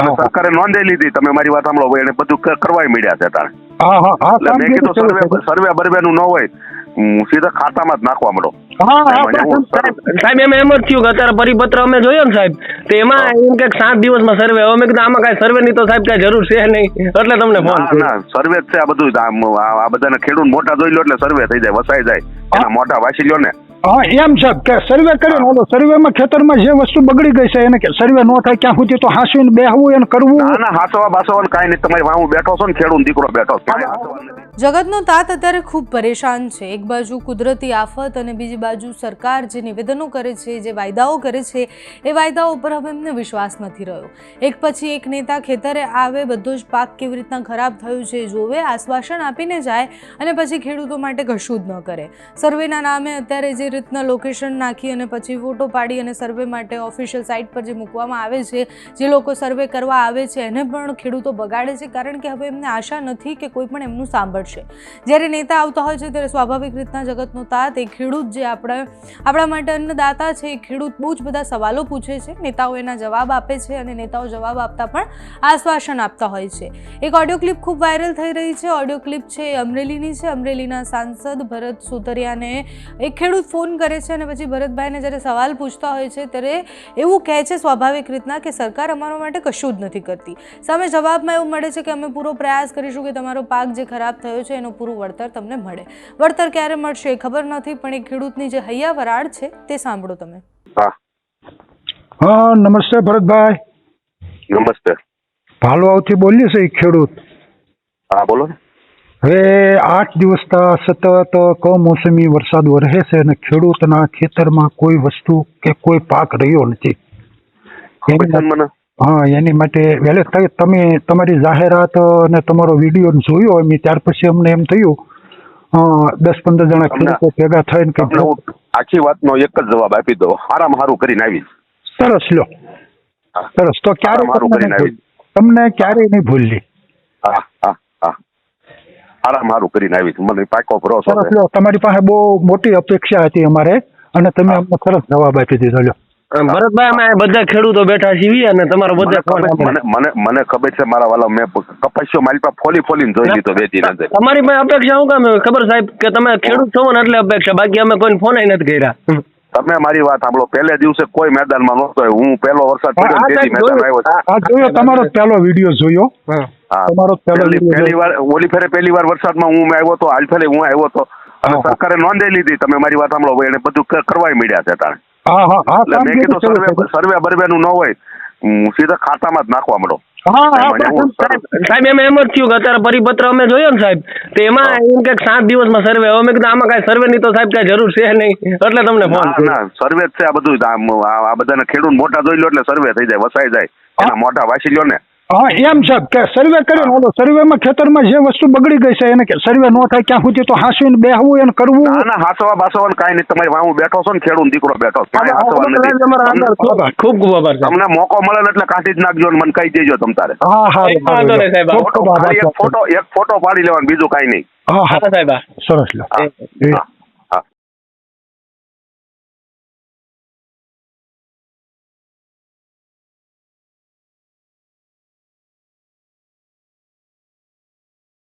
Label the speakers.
Speaker 1: અને સરકારે નોંધે લીધી તમે મારી વાત સાંભળો એને બધું કરવાય મળ્યા છે તાણે એટલે મેં કીધું સર્વે સર્વે બરવે નું ન હોય સીધા ખાતામાં જ નાખવા સર-
Speaker 2: સાહેબ એમ એમ જ થયું કે અત્યારે પરિપત્ર અમે જોયો ને સાહેબ તો એમાં એમ કે સાત દિવસમાં સર્વે હવે મેં કીધું આમાં કાંઈ સર્વે ની તો સાહેબ કાંઈ જરૂર છે નહીં. એટલે તમને ફોન
Speaker 1: ના સર્વે જ છે આ બધું. આ બધાને ખેડૂત મોટા જોઈ લો એટલે સર્વે થઈ જાય વસાઈ જાય. એના મોટા વાસી લ્યો ને.
Speaker 3: હા, એમ છે કે સર્વે કર્યો ઓલો સર્વેમાં ખેતરમાં જે વસ્તુ બગડી ગઈ છે, એને કે સર્વે ન થાય ક્યાં સુધી તો હાંસવીને બેહવું એને કરવું?
Speaker 1: ના ના, હાસવા બાસવા કાંઈ નહીં. તમારી વાં હું બેઠો છો ને ખેડૂત દીકરો બેઠો છે.
Speaker 4: જગતનો તાત અત્યારે ખૂબ પરેશાન છે. એક બાજુ કુદરતી આફત અને બીજી બાજુ સરકાર જે નિવેદનો કરે છે, જે વાયદાઓ કરે છે, એ વાયદાઓ ઉપર હવે એમને વિશ્વાસ નથી રહ્યો. એક પછી એક નેતા ખેતરે આવે, બધો જ પાક કેવી રીતના ખરાબ થયું છે જોવે, આશ્વાસન આપીને જાય અને પછી ખેડૂતો માટે કશું જ ન કરે. સર્વેના નામે અત્યારે જે રીતના લોકેશન નાખી અને પછી ફોટો પાડી અને સર્વે માટે ઓફિશિયલ સાઇટ પર જે મૂકવામાં આવે છે, જે લોકો સર્વે કરવા આવે છે, એને પણ ખેડૂતો બગાડે છે, કારણ કે હવે એમને આશા નથી કે કોઈ પણ એમનું સાંભળશે. જ્યારે નેતા આવતા હોય છે, ત્યારે સ્વાભાવિક રીતના જગતનો તાત, એ ખેડૂત જે આપણે, આપણા માટે અન્નદાતા છે, એ ખેડૂત બહુ જ બધા સવાલો પૂછે છે. નેતાઓ એના જવાબ આપે છે અને નેતાઓ જવાબ આપતા પણ આશ્વાસન આપતા હોય છે. એક ઓડિયો ક્લિપ ખૂબ વાયરલ થઈ રહી છે. ઓડિયો ક્લિપ છે એ અમરેલીની છે. અમરેલીના સાંસદ ભરત સુતરિયાને એક ખેડૂત ફોન કરે છે અને પછી ભરતભાઈને જ્યારે સવાલ પૂછતા હોય છે, ત્યારે એવું કહે છે સ્વાભાવિક રીતના કે સરકાર અમારા માટે કશું જ નથી કરતી. સામે જવાબમાં એવું મળે છે કે અમે પૂરો પ્રયાસ કરીશું કે તમારો પાક જે ખરાબ થયો છે એનું પૂરું વળતર તમને મળે. વળતર ક્યારે મળશે એ ખબર નથી પણ એ ખેડૂતની જે હૈયા વરાળ છે તે સાંભળો તમે.
Speaker 1: હા.
Speaker 3: હા નમસ્તે ભરતભાઈ.
Speaker 1: નમસ્તે.
Speaker 3: ભાલોઆવથી બોલીએ છે ખેડૂત.
Speaker 1: હા બોલો ને.
Speaker 3: હવે આઠ દિવસથી સતત કમોસમી વરસાદ વરસે છે અને ખેડૂતના ખેતરમાં કોઈ વસ્તુ કે કોઈ પાક રહ્યો નથી. હા એની માટે વહેલે તકે તમે તમારી જાહેરાત અને તમારો વીડિયો જોયો અમે ત્યાર પછી અમને એમ થયું દસ પંદર જણા ખેડૂતો ભેગા થઈને કે
Speaker 1: હું આખી વાતનો એક જ જવાબ આપી દો હારામાં હારું કરીને આવી
Speaker 3: સરસ લ્યો. સરસ. તો ક્યારે
Speaker 1: મારું
Speaker 3: તમને
Speaker 1: કરીને
Speaker 3: નહીં ભૂલ- તમને ક્યારેય નહીં ભૂલી
Speaker 1: હા હા હા. હારામાં હારું કરીને આવી મને પાકો ભરોસો
Speaker 3: સરસ
Speaker 1: લો
Speaker 3: લ્યો. તમારી પાસે બહુ મોટી અપેક્ષા હતી અમારે અને તમે અમને સરસ જવાબ આપી દીધો લ્યો.
Speaker 2: ભરતભાઈ અમે બધા ખેડૂતો બેઠા છીએ અને તમારો બધા
Speaker 1: મને મને મને ખબર છે મારા વાલા મેં કપાસ્યો મારી પાસે ફોલી ફોલીને જોઈ લીધો બે દી નજર
Speaker 2: તમારી પાસે અપેક્ષા શું કામ ખબર સાહેબ કે તમે ખેડૂત છો ને એટલે અપેક્ષા બાકી અમે કોઈ ફોન નથી કર્યા.
Speaker 1: તમે મારી વાત સાંભળો. પહેલે દિવસે કોઈ મેદાનમાં નહોતો હું પહેલો વરસાદ પડ્યો તેથી મેદાન આવ્યો
Speaker 2: જોયું.
Speaker 1: છું.
Speaker 3: આ જોયો તમારો પહેલો વીડિયો જોયો. તમારો પહેલો
Speaker 1: પહેલી વાર ઓલી ફેરે પહેલી વાર વરસાદમાં હું આવ્યો તો હાલ ફેરે હું આવ્યો તો. અને સરકારે નોંધે લીધી. તમે મારી વાત સાંભળો એને બધું કરવા કરવાય મળ્યા છે તાણે.
Speaker 3: હા હા હા
Speaker 1: એટલે મેં કીધું સર્વે સર્વે બરવે નું ન હોય હું સીધા ખાતામાં જ નાખવા
Speaker 3: હું
Speaker 2: સાહેબ એમ એમ જ થયું કે અત્યારે પરિપત્ર અમે જોયો ને સાહેબ તો એમાં એમ કે સાત દિવસમાં સર્વે હવે મેં કીધું આમાં કઈ સર્વે ની તો સાહેબ કાંઈ જરૂર છે નહીં એટલે તમને ફોન
Speaker 1: ના સર્વે જ છે આ બધું આ બધાને ખેડૂત મોટા જોઈ લો એટલે સર્વે થઈ જાય વસાઈ જાય. એના મોટા વાસી લ્યો ને.
Speaker 3: હા એમ છે કે સર્વે કર્યો ને ઓલો સર્વેમાં ખેતરમાં જે વસ્તુ બગડી ગઈ છે એને કે સર્વે ન થાય ક્યાં સુધી તો હાંસવીને બેહવું એને કરવું?
Speaker 1: ના ના હાંસવા બાસવાનું કાંઈ નહીં. તમારી વાહું બેઠો છો ને ખેડૂત દીકરો બેઠો
Speaker 2: ખૂબ ખૂબ આભાર
Speaker 1: તમને મોકો મળે એટલે કાઢી જ નાખજો ને મને કહી દેજો તમ તારે.
Speaker 3: હા હા
Speaker 1: ફોટો એક ફોટો પાડી લેવાનો બીજું કાંઈ નહીં.
Speaker 3: હા હા.
Speaker 2: સાહેબ
Speaker 3: સરસ
Speaker 1: હા.